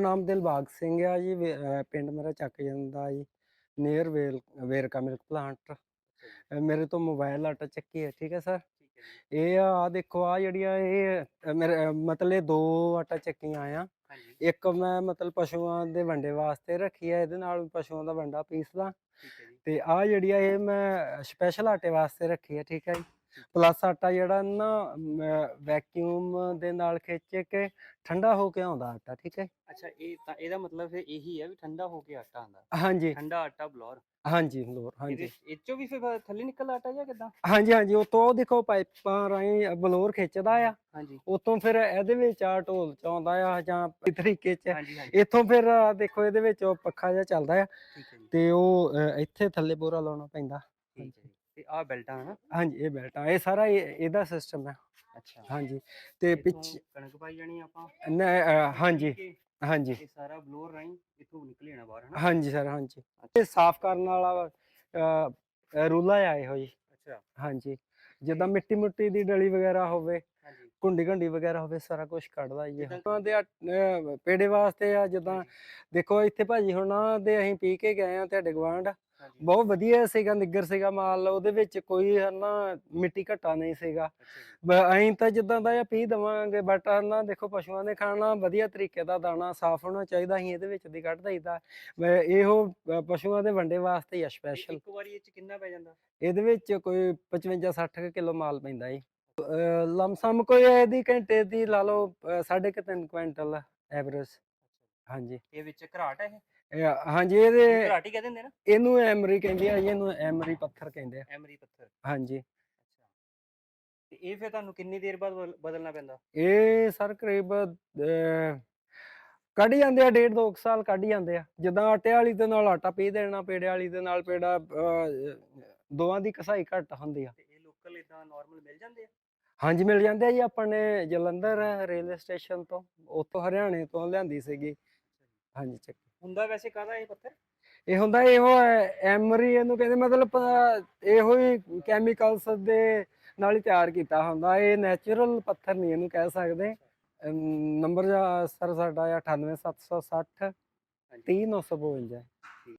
ਨਾਮ ਦਿਲਬਾਗ ਸਿੰਘ ਆ ਜੀ ਪਿੰਡ ਮੇਰਾ ਚੱਕ ਜਾਂਦਾ ਜੀ ਨੀਅਰ ਵੇਲ ਵੇਰਕਾ ਮਿਲਕ ਪਲਾਂਟ ਮੇਰੇ ਤੋਂ ਮੋਬਾਈਲ ਆਟਾ ਚੱਕੀ ਹੈ ਠੀਕ ਹੈ ਸਰ ਇਹ ਆ ਦੇਖੋ ਆ ਜਿਹੜੀਆਂ ਇਹ ਮੇਰੇ ਮਤਲਬ ਦੋ ਆਟਾ ਚੱਕੀਆਂ ਆ। ਇੱਕ ਮੈਂ ਮਤਲਬ ਪਸ਼ੂਆਂ ਦੇ ਵੰਡੇ ਵਾਸਤੇ ਰੱਖੀ ਹੈ ਇਹਦੇ ਨਾਲ ਪਸ਼ੂਆਂ ਦਾ ਵੰਡਾ ਪੀਸਦਾ। ਤੇ ਆ ਜਿਹੜੀ ਆ ਇਹ ਮੈਂ ਸਪੈਸ਼ਲ ਆਟੇ ਵਾਸਤੇ ਰੱਖੀ ਹੈ ਠੀਕ ਹੈ ਜੀ। ਪਲੱਸ ਆਟਾ ਜਿਹੜਾ ਨਾ ਵੈਕਿਊਮ ਦੇ ਨਾਲ ਖਿੱਚ ਕੇ ਠੰਡਾ ਹੋ ਕੇ ਆਉਂਦਾ ਆਟਾ ਠੀਕ ਹੈ? ਅੱਛਾ ਇਹ ਤਾਂ ਇਹਦਾ ਮਤਲਬ ਫਿਰ ਇਹੀ ਹੈ ਵੀ ਠੰਡਾ ਹੋ ਕੇ ਆਟਾ ਆਂਦਾ ਹਾਂਜੀ। ਠੰਡਾ ਆਟਾ ਬਲੌਰ। ਹਾਂਜੀ ਲੋਰ ਹਾਂਜੀ। ਇਹ ਚੋਂ ਵੀ ਫਿਰ ਥੱਲੇ ਨਿਕਲ ਆਟਾ ਜਾਂ ਕਿਦਾਂ? ਹਾਂਜੀ ਹਾਂਜੀ ਉਹ ਤੋਂ ਦੇਖੋ ਪਾਈਪਾਂ ਰਾਹੀਂ ਬਲੋਰ ਖਿੱਚਦਾ ਆ। ਹਾਂਜੀ। ਉਤੋਂ ਫਿਰ ਇਹਦੇ ਵਿੱਚ ਆ ਢੋਲ ਚ ਆਉਂਦਾ ਆ ਜਾਂ ਇਸ ਤਰੀਕੇ ਚ। ਇੱਥੋਂ ਫਿਰ ਦੇਖੋ ਇਹਦੇ ਵਿੱਚ ਉਹ ਪੱਖਾ ਜਿਹਾ ਚੱਲਦਾ ਆ। ਤੇ ਉਹ ਇੱਥੇ ਥੱਲੇ ਬੋਰਾ ਲਾਉਣਾ ਪੈਂਦਾ। ਹੈ ਆਹ ਬੈਲਟਾਂ ਹਨਾ? ਹਾਂਜੀ ਇਹ ਬੈਲਟਾਂ ਇਹ ਸਾਰਾ ਇਹ- ਇਹਦਾ ਸਿਸਟਮ ਹੈ। ਅੱਛਾ। ਹਾਂਜੀ ਤੇ ਇੱਥੋਂ ਪਿੱਛੇ ਕਣਕ ਪਾਈ ਜਾਣੀ ਆਪਾਂ? ਨ- ਹਾਂਜੀ ਠੀਕ ਹੈ, ਹਾਂਜੀ। ਇਹ ਸਾਰਾ ਬਲੋਰ ਰਾਹੀਂ ਇੱਥੋਂ ਨਿਕਲ ਜਾਣਾ ਬਾਹਰ ਹਨਾ? ਹਾਂਜੀ ਸਰ ਹਾਂਜੀ। ਇਹ ਸਾਫ਼ ਕਰਨ ਵਾਲਾ ਰੂਲਾ ਆ ਇਹੋ ਜੀ। ਅੱਛਾ। ਹਾਂਜੀ। ਜਿੱਦਾਂ ਮਿੱਟੀ ਮੁੱਟੀ ਦੀ ਡਲੀ ਵਗੈਰਾ ਹੋਵੇ ਹਾਂਜੀ। ਕੁੰਡੀ ਘੰਡੀ ਵਗੈਰਾ ਹੋਵੇ ਸਾਰਾ ਕੁਝ ਕੱਢਦਾ ਜੀ ਉਹਨਾਂ ਦੇ ਆ, ਅਹ, ਪੇੜੇ ਵਾਸਤੇ ਆ ਜਿੱਦਾਂ ਦੇਖੋ ਇੱਥੇ ਭਾਜੀ ਹੁਣਾਂ ਦੇ ਅਸੀਂ ਪੀ ਕੇ ਗਏ ਆ ਤੁਹਾਡੇ ਗਵਾਂਢ ਹਾਂਜੀ। ਬਹੁਤ ਵਧੀਆ ਸੀਗਾ ਨਿੱਗਰ ਸੀਗਾ ਮਾਲ ਉਹਦੇ ਵਿੱਚ ਕੋਈ ਹਨਾ ਮਿੱਟੀ ਘਟਾ ਨਹੀਂ ਸੀਗਾ। ਬ- ਅਸੀਂ ਤਾਂ ਜਿੱਦਾਂ ਦਾ ਇਹ ਪੀ ਦਵਾਂਗੇ ਬਟ ਨਾ ਦੇਖੋ ਪਸ਼ੂਆਂ ਨੇ ਖਾਣਾ ਵਧੀਆ ਤਰੀਕੇ ਦਾ ਦਾਣਾ ਸਾਫ਼ ਹੋਣਾ ਚਾਹੀਦਾ ਅਸੀਂ ਇਹਦੇ ਵਿੱਚ ਦੀ ਕੱਢ ਦਈਦਾ। ਮੈਂ ਇਹੋ ਪਸ਼ੂਆਂ ਦੇ ਵੰਡੇ ਵਾਸਤੇ ਹੀ ਆ ਤੇ ਸਪੈਸ਼ਲ ਇੱਕ ਵਾਰੀ ਇਹ ਚ ਕਿੰਨਾ ਪੈ ਜਾਂਦਾ? ਇਹਦੇ ਵਿੱਚ ਕੋਈ 55 60 ਕਿਲੋ ਮਾਲ ਪੈਂਦਾ ਜੀ। ਲਮਸਮ ਕੋਈ ਇਹਦੀ ਘੰਟੇ ਦੀ ਲਾ ਲਓ ਅ, ਸਾਢੇ ਕੁ ਤਿੰਨ ਕੁਇੰਟਲ ਐਵਰੇਜ ਹਾਂਜੀ। ਇਹ ਵਿੱਚ ਘਰਾਟ ਹੈ ਇਹ? ਇਹ- ਹਾਂਜੀ ਇਹਦੇ ਘਰਾਟ ਹੀ ਕਹਿੰਦੇ ਹੁੰਦੇ ਨਾ। ਇਹਨੂੰ ਐਮਰੀ ਕਹਿੰਦੇ ਆ ਜੀ, ਇਹਨੂੰ ਐਮਰੀ ਪੱਥਰ ਕਹਿੰਦੇ ਆ। ਐਮਰੀ ਪੱਥਰ। ਹਾਂਜੀ। ਅੱਛਾ। ਤੇ ਇਹ ਫਿਰ ਤੁਹਾਨੂੰ ਕਿੰਨੀ ਦੇਰ ਬਾਅਦ ਬਦਲ- ਬਦਲਣਾ ਪੈਂਦਾ? ਇਹ ਸਰ ਕਰੀਬ ਅਹ, ਕੱਢ ਜਾਂਦੇ ਆ ਡੇਢ ਦੋ ਕੁ ਸਾਲ ਕੱਢ ਜਾਂਦੇ ਆ। ਜਿੱਦਾਂ ਆਟੇ ਵਾਲੀ ਦੇ ਨਾਲ ਆਟਾ ਪੀ ਦੇਣਾ ਪੇੜੇ ਵਾਲੀ ਦੇ ਨਾਲ ਪੇੜਾ ਅਹ, ਦੋਵਾਂ ਦੀ ਕਸਾਈ ਘੱਟ ਹੁੰਦੀ ਆ। ਤੇ ਇਹ ਲੋਕਲ ਇਦਾਂ ਨਾਰਮਲ ਮਿਲ ਜਾਂਦੇ ਆ? ਹਾਂਜੀ ਮਿਲ ਜਾਂਦੇ ਆ ਜੀ ਆਪਾਂ ਨੇ ਜਲੰਧਰ ਰੇਲਵੇ ਸਟੇਸ਼ਨ ਤੋਂ ਉੱਥੋਂ ਹਰਿਆਣੇ ਤੋਂ ਲਿਆਂਦੀ ਸੀਗੀ। ਹਾਂਜੀ ਚੱਕ ਹੁੰਦਾ ਵੈਸੇ ਕਾਹਦਾ ਇਹ ਪੱਥਰ? ਇਹ ਹੁੰਦਾ ਇਹੋ ਐਮਰੀ ਇਹਨੂੰ ਕਹਿੰਦੇ ਮਤਲਬ ਇਹੋ ਹੀ ਕੈਮੀਕਲਸ ਦੇ ਨਾਲ ਹੀ ਤਿਆਰ ਕੀਤਾ ਹੁੰਦਾ। ਇਹ ਨੈਚੁਰਲ ਪੱਥਰ ਨਹੀਂ ਇਹਨੂੰ ਕਹਿ ਸਕਦੇ। ਨੰਬਰ ਸਰ ਸਾਡਾ ਆ 98760 ਹਾਂਜੀ। 30952